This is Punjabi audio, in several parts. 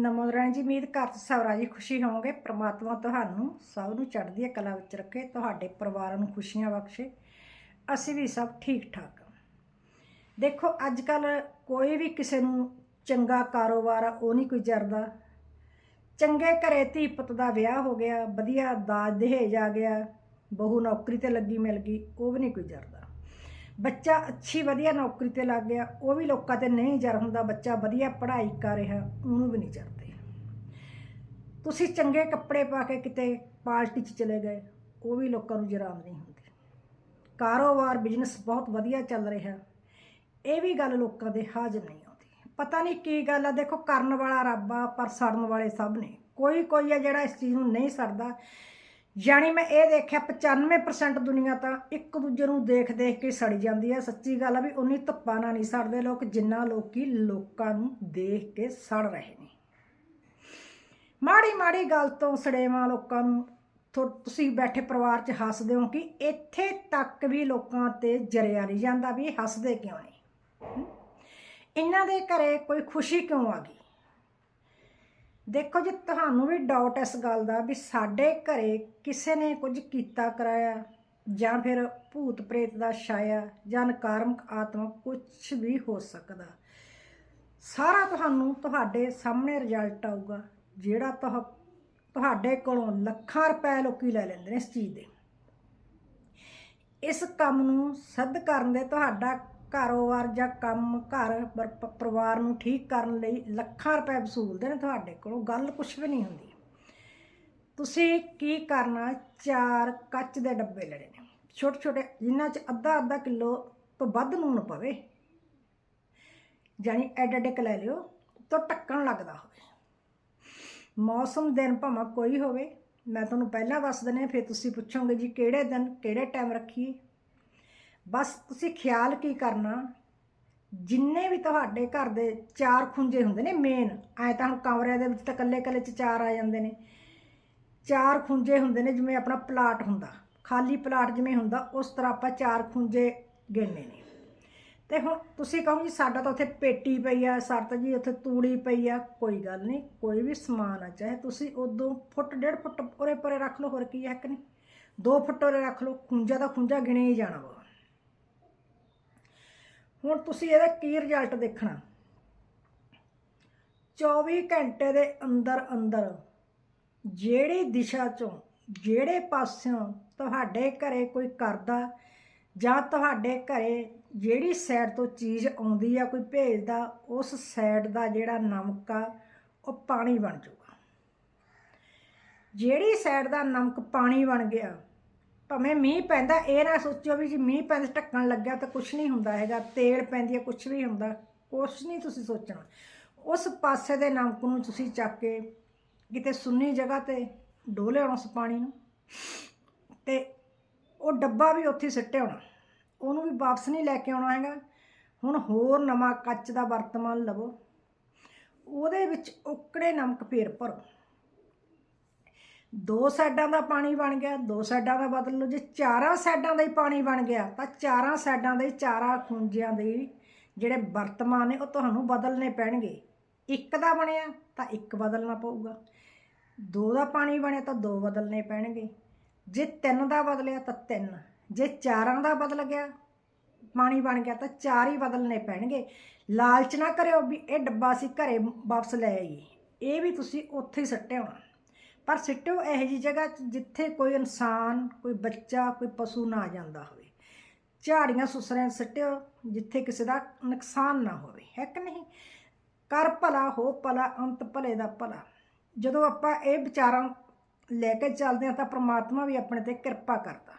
ਨਮੋਦਰਾਂ ਜੀ, ਉਮੀਦ ਘਰ ਸਭ ਰਾਜੀ ਖੁਸ਼ੀ ਹੋਵੋਗੇ। ਪ੍ਰਮਾਤਮਾ ਤੁਹਾਨੂੰ ਸਭ ਨੂੰ ਚੜ੍ਹਦੀ ਕਲਾ ਵਿੱਚ ਰੱਖੇ, ਤੁਹਾਡੇ ਪਰਿਵਾਰਾਂ ਨੂੰ ਖੁਸ਼ੀਆਂ ਬਖਸ਼ੇ। ਅਸੀਂ ਵੀ ਸਭ ਠੀਕ ਠਾਕ ਹਾਂ। ਦੇਖੋ ਅੱਜ ਕੱਲ ਕੋਈ ਵੀ ਕਿਸੇ ਨੂੰ ਚੰਗਾ ਕਾਰੋਬਾਰ ਆ, ਉਹ ਨਹੀਂ ਕੋਈ ਜਰਦਾ। ਚੰਗੇ ਘਰੇ ਧੀ ਪੁੱਤ ਦਾ ਵਿਆਹ ਹੋ ਗਿਆ, ਵਧੀਆ ਦਾਜ ਦਹੇਜ ਆ ਗਿਆ, ਬਹੂ ਨੌਕਰੀ ਤੇ ਲੱਗੀ ਮਿਲ ਗਈ, ਉਹ ਵੀ ਨਹੀਂ ਕੋਈ ਜਰਦਾ। ਬੱਚਾ ਅੱਛੀ ਵਧੀਆ ਨੌਕਰੀ ਤੇ ਲੱਗ ਗਿਆ, ਉਹ ਵੀ ਲੋਕਾਂ ਤੇ ਨਹੀਂ ਜਰ ਹੁੰਦਾ, ਬੱਚਾ ਵਧੀਆ ਪੜ੍ਹਾਈ ਕਰ ਰਿਹਾ, ਉਹਨੂੰ ਵੀ ਨਹੀਂ ਜਰਦੇ। ਤੁਸੀਂ ਚੰਗੇ ਕੱਪੜੇ ਪਾ ਕੇ ਕਿਤੇ ਪਾਰਟੀ 'ਚ ਚਲੇ ਗਏ, ਉਹ ਵੀ ਲੋਕਾਂ ਨੂੰ ਜਰਾਮ ਨਹੀਂ ਹੁੰਦੀ। ਕਾਰੋਬਾਰ, ਬਿਜ਼ਨਸ ਬਹੁਤ ਵਧੀਆ ਚੱਲ ਰਿਹਾ, ਇਹ ਵੀ ਗੱਲ ਲੋਕਾਂ ਦੇ ਹਾਜ਼ਰ ਨਹੀਂ ਆਉਂਦੀ। ਪਤਾ ਨਹੀਂ ਕੀ ਗੱਲ ਆ, ਦੇਖੋ ਕਰਨ ਵਾਲਾ ਰੱਬ ਆ, ਪਰ ਸੜਨ ਵਾਲੇ ਸਭ ਨੇ। ਕੋਈ ਕੋਈ ਆ ਜਿਹੜਾ ਇਸ ਚੀਜ਼ ਨੂੰ ਨਹੀਂ ਸੜਦਾ ਯਾਨੀ ਮੈਂ ਇਹ ਦੇਖਿਆ 95% ਦੁਨੀਆ ਤਾਂ ਇੱਕ ਦੂਜੇ ਨੂੰ ਦੇਖ ਦੇਖ ਕੇ ਸੜੀ ਜਾਂਦੀ ਹੈ। ਸੱਚੀ ਗੱਲ ਆ ਵੀ ਉਨੀ ਧੱਪਾ ਨਾਲ ਨਹੀਂ ਸੜਦੇ ਲੋਕ, ਜਿੰਨਾ ਲੋਕੀ ਲੋਕਾਂ ਨੂੰ ਦੇਖ ਕੇ ਸੜ ਰਹੇ ਨੇ। ਮਾੜੀ ਮਾੜੀ ਗੱਲ ਤੋਂ ਸੜੇਵਾਂ ਲੋਕਾਂ ਨੂੰ ਥੋ- ਤੁਸੀਂ ਬੈਠੇ ਪਰਿਵਾਰ 'ਚ ਹੱਸਦੇ ਹੋ ਕਿ ਇੱਥੇ ਤੱਕ ਵੀ ਲੋਕਾਂ ਤੇ ਜਰਿਆ ਨਹੀਂ ਜਾਂਦਾ ਵੀ ਹੱਸਦੇ ਕਿਉਂ ਨੇ? ਇਹਨਾਂ ਦੇ ਘਰੇ ਕੋਈ ਖੁਸ਼ੀ ਕਿਉਂ ਆ ਗਈ? ਦੇਖੋ ਜੀ, ਤੁਹਾਨੂੰ ਵੀ ਡਾਊਟ ਇਸ ਗੱਲ ਦਾ ਵੀ ਸਾਡੇ ਘਰੇ ਕਿਸੇ ਨੇ ਕੁਝ ਕੀਤਾ ਕਰਾਇਆ, ਜਾਂ ਫਿਰ ਭੂਤ ਪ੍ਰੇਤ ਦਾ ਛਾਇਆ, ਜਾਂ ਨਕਾਰਮਕ ਆਤਮਾ ਕੁਝ ਵੀ ਹੋ ਸਕਦਾ। ਸਾਰਾ ਤੁਹਾਨੂੰ ਤੁਹਾਡੇ ਸਾਹਮਣੇ ਰਿਜ਼ਲਟ ਆਊਗਾ, ਜਿਹੜਾ ਤੁਹ, ਤੁਹਾਡੇ ਕੋਲੋਂ ਲੱਖਾਂ ਰੁਪਏ ਲੋਕੀ ਲੈ ਲੈਂਦੇ ਨੇ ਇਸ ਚੀਜ਼ ਦੇ। ਇਸ ਕੰਮ ਨੂੰ ਸਿੱਧ ਕਰਨ ਦੇ ਤੁਹਾਡਾ ਕਾਰੋਬਾਰ ਜਾਂ ਕੰਮ, ਘਰ ਪਰ- ਪਰਿਵਾਰ ਨੂੰ ਠੀਕ ਕਰਨ ਲਈ ਲੱਖਾਂ ਰੁਪਏ ਵਸੂਲਦੇ ਨੇ ਤੁਹਾਡੇ ਕੋਲੋਂ, ਗੱਲ ਕੁਝ ਵੀ ਨਹੀਂ ਹੁੰਦੀ। ਤੁਸੀਂ ਕੀ ਕਰਨਾ? ਚਾਰ ਕੱਚ ਦੇ ਡੱਬੇ ਲੈਣੇ ਨੇ। ਛੋਟੇ ਛੋਟੇ ਜਿਨ੍ਹਾਂ 'ਚ ਅੱਧਾ ਅੱਧਾ ਕਿਲੋ ਤੋਂ ਵੱਧ ਨੂਣ ਪਵੇ ਜਾਨੀ ਐਡ ਐਡ ਲੈ ਲਿਓ ਤੋਂ ਢੱਕਣ ਲੱਗਦਾ ਹੋਵੇ। ਮੌਸਮ ਦਿਨ ਭਾਵੇਂ ਕੋਈ ਹੋਵੇ, ਮੈਂ ਤੁਹਾਨੂੰ ਪਹਿਲਾਂ ਦੱਸ ਦਿੰਦੀ ਹਾਂ, ਫਿਰ ਤੁਸੀਂ ਪੁੱਛੋਗੇ ਜੀ ਕਿਹੜੇ ਦਿਨ, ਕਿਹੜੇ ਟਾਈਮ ਰੱਖੀਏ। ਬਸ ਤੁਸੀਂ ਖਿਆਲ ਕੀ ਕਰਨਾ? ਜਿੰਨੇ ਵੀ ਤੁਹਾਡੇ ਘਰ ਦੇ ਚਾਰ ਖੁੰਝੇ ਹੁੰਦੇ ਨੇ ਮੇਨ ਐ ਤਾਂ ਹੁਣ ਕਮਰਿਆਂ ਦੇ ਵਿੱਚ ਤਾਂ ਕੱਲੇ ਕੱਲੇ ਚ ਚਾਰ ਆ ਜਾਂਦੇ ਨੇ। ਚਾਰ ਖੁੰਝੇ ਹੁੰਦੇ ਨੇ, ਜਿਵੇਂ ਆਪਣਾ ਪਲਾਟ ਹੁੰਦਾ। ਖਾਲੀ ਪਲਾਟ ਜਿਵੇਂ ਹੁੰਦਾ, ਉਸ ਤਰ੍ਹਾਂ ਆਪਾਂ ਚਾਰ ਖੁੰਝੇ ਗਿਣਨੇ ਨੇ। ਤੇ ਹੁਣ ਤੁਸੀਂ ਕਹੋ ਜੀ, ਸਾਡਾ ਤਾਂ ਉੱਥੇ ਪੇਟੀ ਪਈ ਆ, ਸਾਡਾ ਜੀ ਉੱਥੇ ਤੂੜੀ ਪਈ ਆ। ਕੋਈ ਗੱਲ ਨਹੀਂ, ਕੋਈ ਵੀ ਸਮਾਨ ਆ, ਚਾਹੇ ਤੁਸੀਂ ਉਦੋਂ ਫੁੱਟ, ਡੇਢ ਫੁੱਟ ਉਰੇ ਪਰੇ ਰੱਖ ਲਓ, ਹੋਰ ਕੀ ਹੈ ਕਿ ਨਹੀਂ? 2 ਫੁੱਟ ਉਰੇ ਰੱਖ ਲਓ, ਖੁੰਝਾ ਦਾ ਖੁੰਝਾ ਗਿਣੇ ਹੀ ਜਾਣਾ ਵਾ। ਹੁਣ ਤੁਸੀਂ ਇਹਦਾ ਕੀ ਰਿਜ਼ਲਟ ਦੇਖਣਾ? 24 ਘੰਟੇ ਦੇ ਅੰਦਰ ਅੰਦਰ ਜਿਹੜੀ ਦਿਸ਼ਾ ਚੋਂ, ਜਿਹੜੇ ਪਾਸਿਓਂ ਤੁਹਾਡੇ ਘਰੇ ਕੋਈ ਕਰਦਾ ਜਾਂ ਤੁਹਾਡੇ ਘਰੇ ਜਿਹੜੀ ਸਾਈਡ ਤੋਂ ਚੀਜ਼ ਆਉਂਦੀ ਆ, ਕੋਈ ਭੇਜਦਾ, ਉਸ ਸਾਈਡ ਦਾ ਜਿਹੜਾ ਨਮਕ ਆ, ਉਹ ਪਾਣੀ ਬਣ ਜਾਊਗਾ। ਜਿਹੜੀ ਸਾਈਡ ਦਾ ਨਮਕ ਪਾਣੀ ਬਣ ਗਿਆ ਭਾਵੇਂ ਮੀਂਹ ਪੈਂਦਾ, ਇਹ ਨਾ ਸੋਚਿਓ ਵੀ ਜੀ ਮੀਂਹ ਪੈਂਦਾ, ਢੱਕਣ ਲੱਗਿਆ ਤਾਂ ਕੁਝ ਨਹੀਂ ਹੁੰਦਾ ਹੈਗਾ, ਤੇਲ ਪੈਂਦੀ ਹੈ ਕੁਝ ਵੀ ਹੁੰਦਾ ਕੁਝ ਨਹੀਂ ਤੁਸੀਂ ਸੋਚਣਾ। ਉਸ ਪਾਸੇ ਦੇ ਨਮਕ ਨੂੰ ਤੁਸੀਂ ਚੱਕ ਕੇ ਕਿਤੇ ਸੁੰਨੀ ਜਗ੍ਹਾ ਤੇ ਡੋਲੇ ਉਸ ਪਾਣੀ ਨੂੰ ਤੇ ਉਹ ਡੱਬਾ ਵੀ ਉੱਥੇ ਸਿੱਟਿਆ ਹੋਣਾ ਉਹਨੂੰ ਵੀ ਵਾਪਸ ਨਹੀਂ ਲੈ ਕੇ ਆਉਣਾ ਹੈਗਾ। ਹੁਣ ਹੋਰ ਨਵਾਂ ਕੱਚ ਦਾ ਵਰਤਮਾਨ ਲਵੋ। ਉਹਦੇ ਵਿੱਚ ਉਕੜੇ ਨਮਕ ਫੇਰ ਭਰੋ। ਦੋ ਸਾਈਡਾਂ ਦਾ ਪਾਣੀ ਬਣ ਗਿਆ, ਦੋ ਸਾਈਡਾਂ ਦਾ ਬਦਲ ਲਓ। ਜੇ ਚਾਰਾਂ ਸਾਈਡਾਂ ਦਾ ਹੀ ਪਾਣੀ ਬਣ ਗਿਆ, ਤਾਂ ਚਾਰਾਂ ਸਾਈਡਾਂ ਦੇ, ਚਾਰਾਂ ਖੁੰਝਿਆਂ ਦੇ ਜਿਹੜੇ ਵਰਤਮਾਨ ਨੇ, ਉਹ ਤੁਹਾਨੂੰ ਬਦਲਨੇ ਪੈਣਗੇ। ਇੱਕ ਦਾ ਬਣਿਆ, ਤਾਂ ਇੱਕ ਬਦਲਣਾ ਪਊਗਾ। ਦੋ ਦਾ ਪਾਣੀ ਬਣਿਆ, ਤਾਂ ਦੋ ਬਦਲਨੇ ਪੈਣਗੇ। ਜੇ ਤਿੰਨ ਦਾ ਬਦਲਿਆ, ਤਾਂ ਤਿੰਨ। ਜੇ ਚਾਰਾਂ ਦਾ ਬਦਲ ਗਿਆ, ਪਾਣੀ ਬਣ ਗਿਆ, ਤਾਂ ਚਾਰ ਹੀ ਬਦਲਨੇ ਪੈਣਗੇ। ਲਾਲਚ ਨਾ ਕਰਿਓ ਵੀ ਇਹ ਡੱਬਾ ਅਸੀਂ ਘਰੇ ਵਾਪਸ ਲੈ ਆਈਏ। ਇਹ ਵੀ ਤੁਸੀਂ ਉੱਥੇ ਹੀ ਸੱਟਿਆ ਹੋਣਾ। ਪਰ ਸਿੱਟੋ ਇਹੋ ਜੀ ਜਗ੍ਹਾ ਜਿੱਥੇ ਕੋਈ ਇਨਸਾਨ, ਕੋਈ ਬੱਚਾ, ਕੋਈ ਪਸ਼ੂ ਨਾ ਜਾਂਦਾ ਹੋਵੇ। ਝਾੜੀਆਂ ਸੁਸਰਿਆਂ 'ਚ ਸਿੱਟਿਓ, ਜਿੱਥੇ ਕਿਸੇ ਦਾ ਨੁਕਸਾਨ ਨਾ ਹੋਵੇ। ਹੈ ਕਿ ਨਹੀਂ? ਕਰ ਭਲਾ, ਹੋ ਭਲਾ, ਅੰਤ ਭਲੇ ਦਾ ਭਲਾ। ਜਦੋਂ ਆਪਾਂ ਇਹ ਵਿਚਾਰਾਂ ਲੈ ਕੇ ਚੱਲਦੇ ਹਾਂ ਤਾਂ ਪ੍ਰਮਾਤਮਾ ਵੀ ਆਪਣੇ ਤੇ ਕਿਰਪਾ ਕਰਦਾ।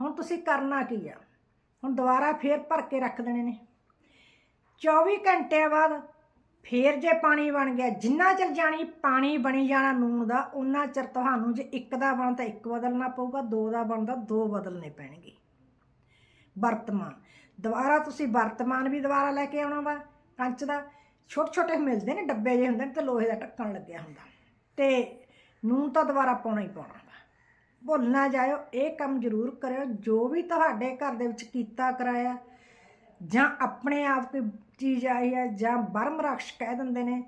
ਹੁਣ ਤੁਸੀਂ ਕਰਨਾ ਕੀ ਆ? ਹੁਣ ਦੁਬਾਰਾ ਫੇਰ ਭਰ ਕੇ ਰੱਖ ਦੇਣੇ ਨੇ। 24 ਘੰਟਿਆਂ ਬਾਅਦ ਫੇਰ ਜੇ ਪਾਣੀ ਬਣ ਗਿਆ, ਜਿੰਨਾ ਚਿਰ ਜਾਣੀ ਪਾਣੀ ਬਣੀ ਜਾਣਾ ਨੂਨ ਦਾ ਉਨਾ ਚਿਰ ਤੁਹਾਨੂੰ ਜੇ ਇੱਕ ਦਾ ਬਣ ਤਾਂ ਇੱਕ ਬਦਲਣਾ ਪਊਗਾ, ਦੋ ਦਾ ਬਣਦਾ, ਦੋ ਬਦਲਨੇ ਪੈਣਗੇ। ਵਰਤਮਾਨ। ਦੁਬਾਰਾ ਤੁਸੀਂ ਵਰਤਮਾਨ ਵੀ ਦੁਬਾਰਾ ਲੈ ਕੇ ਆਉਣਾ ਵਾ ਕੰਚ ਦਾ। ਛੋਟੇ ਛੋਟੇ ਮਿਲਦੇ ਨੇ, ਡੱਬੇ ਜਿਹੇ ਹੁੰਦੇ ਨੇ, ਤੇ ਲੋਹੇ ਦਾ ਢੱਕਣ ਲੱਗਿਆ ਹੁੰਦਾ। ਤੇ ਨੂਨ ਤਾਂ ਦੁਬਾਰਾ ਪਾਉਣਾ ਹੀ ਪਾਉਣਾ ਵਾ। ਭੁੱਲ ਨਾ ਜਾਇਓ, ਇਹ ਕੰਮ ਜ਼ਰੂਰ ਕਰਿਓ, ਜੋ ਵੀ ਤੁਹਾਡੇ ਘਰ ਦੇ ਵਿੱਚ ਕੀਤਾ, ਕਰਾਇਆ ਜਾਂ ਆਪਣੇ ਆਪ ਕੋਈ ਚੀਜ਼ ਆਈ ਹੈ ਜਾਂ ਬਰਮ ਰਕਸ਼ ਕਹਿ ਦਿੰਦੇ ਨੇ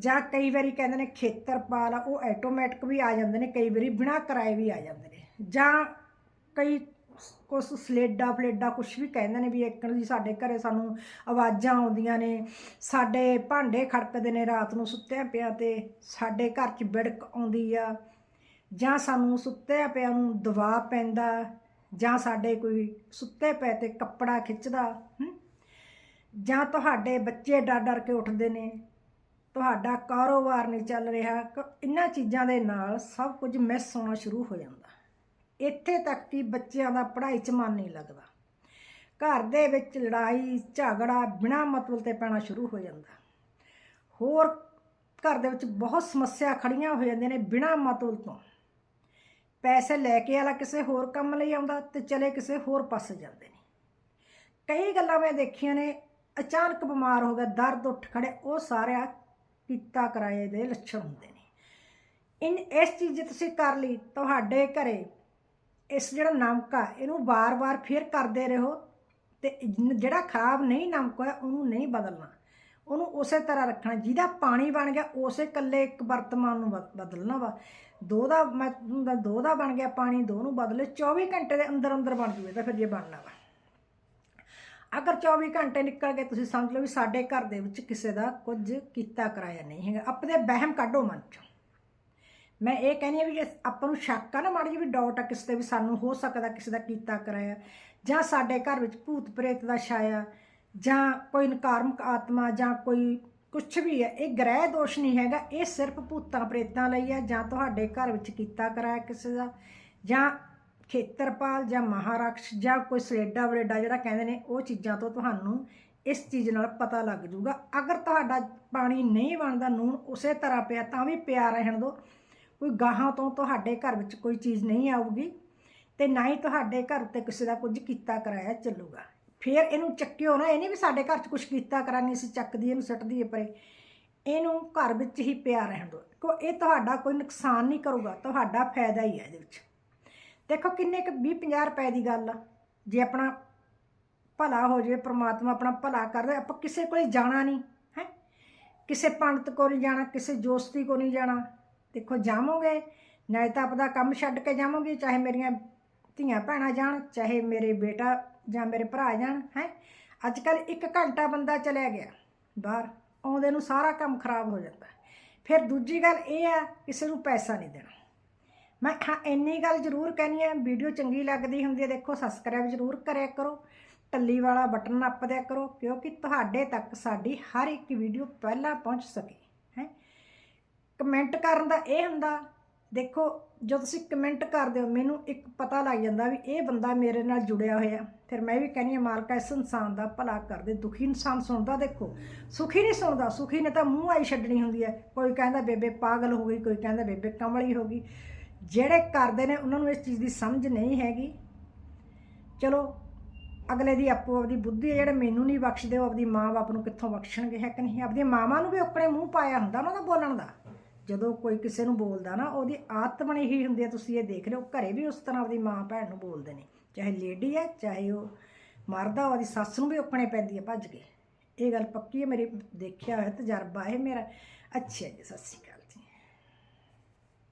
ਜਾਂ ਕਈ ਵਾਰੀ ਕਹਿੰਦੇ ਨੇ ਖੇਤਰਪਾਲ ਆ, ਉਹ ਆਟੋਮੈਟਿਕ ਵੀ ਆ ਜਾਂਦੇ ਨੇ ਕਈ ਵਾਰੀ ਬਿਨਾਂ ਕਿਰਾਏ ਵੀ ਆ ਜਾਂਦੇ ਨੇ। ਜਾਂ ਕਈ ਕੁਛ ਸਲੇਡਾ ਫਲੇਡਾ ਕੁਝ ਵੀ ਕਹਿੰਦੇ ਨੇ ਵੀ ਇੱਕਣ ਜੀ ਸਾਡੇ ਘਰੇ ਸਾਨੂੰ ਆਵਾਜ਼ਾਂ ਆਉਂਦੀਆਂ ਨੇ ਸਾਡੇ ਭਾਂਡੇ ਖੜਕਦੇ ਨੇ ਰਾਤ ਨੂੰ ਸੁੱਤਿਆਂ ਪਿਆ ਤੇ ਸਾਡੇ ਘਰ 'ਚ ਬਿੜਕ ਆਉਂਦੀ ਆ ਜਾਂ ਸਾਨੂੰ ਸੁੱਤਿਆਂ ਪਿਆ ਨੂੰ ਦਬਾਅ ਪੈਂਦਾ ਜਾਂ ਸਾਡੇ ਕੋਈ ਸੁੱਤੇ ਪਏ ਤੇ ਕੱਪੜਾ ਖਿੱਚਦਾ ਜਾਂ ਤੁਹਾਡੇ ਬੱਚੇ ਡਰ ਡਰ ਕੇ ਉੱਠਦੇ ਨੇ, ਤੁਹਾਡਾ ਕਾਰੋਬਾਰ ਨਹੀਂ ਚੱਲ ਰਿਹਾ ਇਹਨਾਂ ਚੀਜ਼ਾਂ ਦੇ ਨਾਲ ਸਭ ਕੁਝ ਮਿਸ ਹੋਣਾ ਸ਼ੁਰੂ ਹੋ ਜਾਂਦਾ। ਇੱਥੇ ਤੱਕ ਕਿ ਬੱਚਿਆਂ ਦਾ ਪੜ੍ਹਾਈ 'ਚ ਮਨ ਨਹੀਂ ਲੱਗਦਾ। ਘਰ ਦੇ ਵਿੱਚ ਲੜਾਈ, ਝਗੜਾ ਬਿਨਾਂ ਮਤਲਬ ਤੇ ਪੈਣਾ ਸ਼ੁਰੂ ਹੋ ਜਾਂਦਾ। ਹੋਰ ਘਰ ਦੇ ਵਿੱਚ ਬਹੁਤ ਸਮੱਸਿਆ ਖੜੀਆਂ ਹੋ ਜਾਂਦੀਆਂ ਨੇ ਬਿਨਾਂ ਮਤਲਬ ਤੋਂ। ਪੈਸੇ ਲੈ ਕੇ ਵਾਲਾ ਕਿਸੇ ਹੋਰ ਕੰਮ ਲਈ ਆਉਂਦਾ ਤੇ ਚਲੇ ਕਿਸੇ ਹੋਰ ਪਾਸੇ ਜਾਂਦੇ ਨੇ। ਕਈ ਗੱਲਾਂ ਮੈਂ ਦੇਖੀਆਂ ਨੇ, ਅਚਾਨਕ ਬਿਮਾਰ ਹੋ ਗਿਆ ਦਰਦ ਉੱਠ ਖੜੇ ਉਹ ਸਾਰਿਆ ਕੀਤਾ ਕਰਾਏ ਦੇ ਲੱਛਣ ਹੁੰਦੇ ਨੇ। ਇਨ, ਇਸ ਚੀਜ਼ ਜੇ ਤੁਸੀਂ ਕਰ ਲਈ, ਤੁਹਾਡੇ ਘਰੇ ਇਸ ਜਿਹੜਾ ਨਮਕ ਆ, ਇਹਨੂੰ ਵਾਰ-ਵਾਰ ਫੇਰ ਕਰਦੇ ਰਹੋ ਤੇ ਜਿਹੜਾ ਖਰਾਬ ਨਹੀਂ ਨਮਕ ਹੋਇਆ, ਉਹਨੂੰ ਨਹੀਂ ਬਦਲਣਾ। ਉਹਨੂੰ ਉਸੇ ਤਰ੍ਹਾਂ ਰੱਖਣਾ। ਜਿਹਦਾ ਪਾਣੀ ਬਣ ਗਿਆ, ਉਸੇ ਕੱਲੇ ਇੱਕ ਵਰਤਮਾਨ ਨੂੰ ਬਦ- ਬਦਲਣਾ ਵਾ। ਦੋ ਦਾ ਮੈਂ ਤੁਹਾਨੂੰ ਦੋ ਦਾ ਬਣ ਗਿਆ ਪਾਣੀ, ਦੋ ਨੂੰ ਬਦਲੇ 24 ਘੰਟੇ ਦੇ ਅੰਦਰ ਅੰਦਰ ਬਣ ਜੂਵੇ ਤਾਂ ਫਿਰ ਜੇ ਬਣਨਾ ਵਾ। ਅਗਰ 24 ਘੰਟੇ ਨਿਕਲ ਗਏ, ਤੁਸੀਂ ਸਮਝ ਲਓ ਵੀ ਸਾਡੇ ਘਰ ਦੇ ਵਿੱਚ ਕਿਸੇ ਦਾ ਕੁਝ ਕੀਤਾ ਕਰਾਇਆ ਨਹੀਂ ਹੈਗਾ। ਆਪਣੇ ਵਹਿਮ ਕੱਢੋ ਮਨ ਚੋਂ। ਮੈਂ ਇਹ ਕਹਿੰਦੀ ਆ ਵੀ ਜੇ ਆਪਾਂ ਨੂੰ ਸ਼ੱਕ ਆ ਨਾ ਮਾੜੀ ਜਿਹੀ ਵੀ ਡਾਊਟ ਆ ਕਿਸੇ ਤੇ ਵੀ ਸਾਨੂੰ ਹੋ ਸਕਦਾ ਕਿਸੇ ਦਾ ਕੀਤਾ ਕਰਾਇਆ। ਜਾਂ ਸਾਡੇ ਘਰ ਵਿੱਚ ਭੂਤ ਪ੍ਰੇਤ ਦਾ ਛਾਇਆ। ਜਾਂ ਕੋਈ ਨਕਾਰਮਕ ਆਤਮਾ ਜਾਂ ਕੋਈ ਕੁਝ ਵੀ ਹੈ, ਇਹ ਗ੍ਰਹਿ ਦੋਸ਼ ਨਹੀਂ ਹੈਗਾ, ਇਹ ਸਿਰਫ ਭੂਤਾਂ ਪ੍ਰੇਤਾਂ ਲਈ ਹੈ, ਜਾਂ ਤੁਹਾਡੇ ਘਰ ਵਿੱਚ ਕੀਤਾ ਕਰਾਇਆ ਕਿਸੇ ਦਾ, ਜਾਂ ਖੇਤਰਪਾਲ, ਜਾਂ ਮਹਾਰਾਕਸ਼, ਜਾਂ ਕੋਈ ਸਲੇਡਾ ਵਲੇਡਾ ਜਿਹੜਾ ਕਹਿੰਦੇ ਨੇ, ਉਹ ਚੀਜ਼ਾਂ ਤੋਂ ਤੁਹਾਨੂੰ ਇਸ ਚੀਜ਼ ਨਾਲ ਪਤਾ ਲੱਗ ਜੂਗਾ ਅਗਰ ਤੁਹਾਡਾ ਪਾਣੀ ਨਹੀਂ ਬਣਦਾ ਨੂਣ ਉਸੇ ਤਰ੍ਹਾਂ ਪਿਆ, ਤਾਂ ਵੀ ਪਿਆ ਰਹਿਣ ਦਿਓ। ਕੋਈ ਗਾਹਾਂ ਤੋਂ ਤੁਹਾਡੇ ਘਰ ਵਿੱਚ ਕੋਈ ਚੀਜ਼ ਨਹੀਂ ਆਊਗੀ, ਤੇ ਨਾ ਹੀ ਤੁਹਾਡੇ ਘਰ ਤੇ ਕਿਸੇ ਦਾ ਕੁਝ ਕੀਤਾ ਕਰਾਇਆ ਚੱਲੂਗਾ। ਫਿਰ ਇਹਨੂੰ ਚੱਕਿਓ ਨਾ, ਇਹ ਨਹੀਂ ਵੀ ਸਾਡੇ ਘਰ 'ਚ ਕੁਝ ਕੀਤਾ ਕਰਾਂਗੇ, ਅਸੀਂ ਚੱਕਦੀ ਇਹਨੂੰ ਸੱਟਦੀ ਪਰੇ। ਇਹਨੂੰ ਘਰ ਵਿੱਚ ਹੀ ਪਿਆ ਰਹਿਣ ਦਿਓ। ਕੋ ਇਹ ਤੁਹਾਡਾ ਕੋਈ ਨੁਕਸਾਨ ਨਹੀਂ ਕਰੂਗਾ, ਤੁਹਾਡਾ ਫਾਇਦਾ ਹੀ ਹੈ ਇਹਦੇ ਵਿੱਚ। ਦੇਖੋ, ਕਿੰਨੇ ਕੁ 20 50 ਰੁਪਏ ਦੀ ਗੱਲ ਆ। ਜੇ ਆਪਣਾ ਭਲਾ ਹੋ ਜਾਵੇ, ਪ੍ਰਮਾਤਮਾ ਆਪਣਾ ਭਲਾ ਕਰਦਾ ਆਪਾਂ ਕਿਸੇ ਕੋਲੇ ਜਾਣਾ ਨਹੀਂ ਹੈ? ਕਿਸੇ ਪੰਡਤ ਕੋਲ ਨਹੀਂ ਜਾਣਾ, ਕਿਸੇ ਜੋਸਤੀ ਕੋਲ ਨਹੀਂ ਜਾਣਾ। ਦੇਖੋ, ਜਾਵੋਗੇ ਨਾ ਤਾਂ ਆਪਦਾ ਕੰਮ ਛੱਡ ਕੇ ਜਾਵੋਗੇ, ਚਾਹੇ ਮੇਰੀਆਂ ਧੀਆਂ ਭੈਣਾਂ ਜਾਣ, ਚਾਹੇ ਮੇਰੇ ਬੇਟਾ ਜਾਂ ਮੇਰੇ ਭਰਾ ਜਾਣ, ਹੈ? ਅੱਜ ਕੱਲ ਇੱਕ ਘੰਟਾ ਬੰਦਾ ਚਲਿਆ ਗਿਆ, ਬਾਹਰ। ਆਉਂਦੇ ਨੂੰ ਸਾਰਾ ਕੰਮ ਖਰਾਬ ਹੋ ਜਾਂਦਾ। ਫਿਰ ਦੂਜੀ ਗੱਲ ਇਹ ਆ, ਕਿਸੇ ਨੂੰ ਪੈਸਾ ਨਹੀਂ ਦੇਣਾ। ਮੈਂ ਹਾਂ ਇੰਨੀ ਗੱਲ ਜ਼ਰੂਰ ਕਹਿਣੀ ਹੈ ਵੀਡੀਓ ਚੰਗੀ ਲੱਗਦੀ ਹੁੰਦੀ ਹੈ ਦੇਖੋ ਸਬਸਕ੍ਰਾਈਬ ਜ਼ਰੂਰ ਕਰਿਆ ਕਰੋ। ਟੱਲੀ ਵਾਲਾ ਬਟਨ ਨੱਪ ਦਿਆ ਕਰੋ, ਕਿਉਂਕਿ ਤੁਹਾਡੇ ਤੱਕ ਸਾਡੀ ਹਰ ਇੱਕ ਵੀਡੀਓ ਪਹਿਲਾਂ ਪਹੁੰਚ ਸਕੇ, ਹੈ? ਕਮੈਂਟ ਕਰਨ ਦਾ ਇਹ ਹੁੰਦਾ ਦੇਖੋ, ਜਦੋਂ ਤੁਸੀਂ ਕਮੈਂਟ ਕਰਦੇ ਹੋ, ਮੈਨੂੰ ਇੱਕ ਪਤਾ ਲੱਗ ਜਾਂਦਾ ਵੀ ਇਹ ਬੰਦਾ ਮੇਰੇ ਨਾਲ ਜੁੜਿਆ ਹੋਇਆ। ਫਿਰ ਮੈਂ ਵੀ ਕਹਿੰਦੀ ਹਾਂ, ਮਾਲਕਾ, ਇਸ ਇਨਸਾਨ ਦਾ ਭਲਾ ਕਰਦੇ। ਦੁਖੀ ਇਨਸਾਨ ਸੁਣਦਾ ਦੇਖੋ। ਸੁਖੀ ਨਹੀਂ ਸੁਣਦਾ। ਸੁਖੀ ਨੇ ਤਾਂ ਮੂੰਹ ਆਈ ਛੱਡਣੀ ਹੁੰਦੀ ਹੈ। ਕੋਈ ਕਹਿੰਦਾ ਬੇਬੇ ਪਾਗਲ ਹੋ ਗਈ, ਕੋਈ ਕਹਿੰਦਾ ਬੇਬੇ ਕਮਲੀ ਹੋ ਗਈ। ਜਿਹੜੇ ਕਰਦੇ ਨੇ, ਉਹਨਾਂ ਨੂੰ ਇਸ ਚੀਜ਼ ਦੀ ਸਮਝ ਨਹੀਂ ਹੈਗੀ। ਚਲੋ, ਅਗਲੇ ਦੀ ਆਪੋ ਆਪਦੀ ਬੁੱਧੀ ਹੈ, ਜਿਹੜੇ ਮੈਨੂੰ ਨਹੀਂ ਬਖਸ਼ਦੇ, ਉਹ ਆਪਦੀ ਮਾਂ-ਬਾਪ ਨੂੰ ਕਿੱਥੋਂ ਬਖਸ਼ਣਗੇ, ਹੈ ਕਿ ਨਹੀਂ? ਆਪਦੀਆਂ ਮਾਵਾਂ ਨੂੰ ਵੀ ਆਪਣੇ ਮੂੰਹ ਪਾਇਆ ਹੁੰਦਾ ਉਹਨਾਂ ਦਾ ਬੋਲਣ ਦਾ। ਜਦੋਂ ਕੋਈ ਕਿਸੇ ਨੂੰ ਬੋਲਦਾ ਨਾ, ਉਹਦੀ ਆਦਤ ਬਣੀ ਹੀ ਹੁੰਦੀ ਹੈ, ਤੁਸੀਂ ਇਹ ਦੇਖ ਰਹੇ ਹੋ ਘਰੇ ਵੀ ਉਸ ਤਰ੍ਹਾਂ ਆਪਦੀ ਮਾਂ ਭੈਣ ਨੂੰ ਬੋਲਦੇ ਨੇ। ਚਾਹੇ ਲੇਡੀ ਹੈ, ਚਾਹੇ ਉਹ ਮਰਦਾ, ਉਹਦੀ ਸੱਸ ਨੂੰ ਵੀ ਔਕਣੇ ਪੈਂਦੀ ਹੈ, ਭੱਜ ਕੇ। ਇਹ ਗੱਲ ਪੱਕੀ ਹੈ, ਮੇਰੀ ਦੇਖਿਆ ਹੋਇਆ ਤਜਰਬਾ ਹੈ, ਮੇਰਾ। ਅੱਛਾ ਜੀ, ਸਤਿ ਸ਼੍ਰੀ ਅਕਾਲ।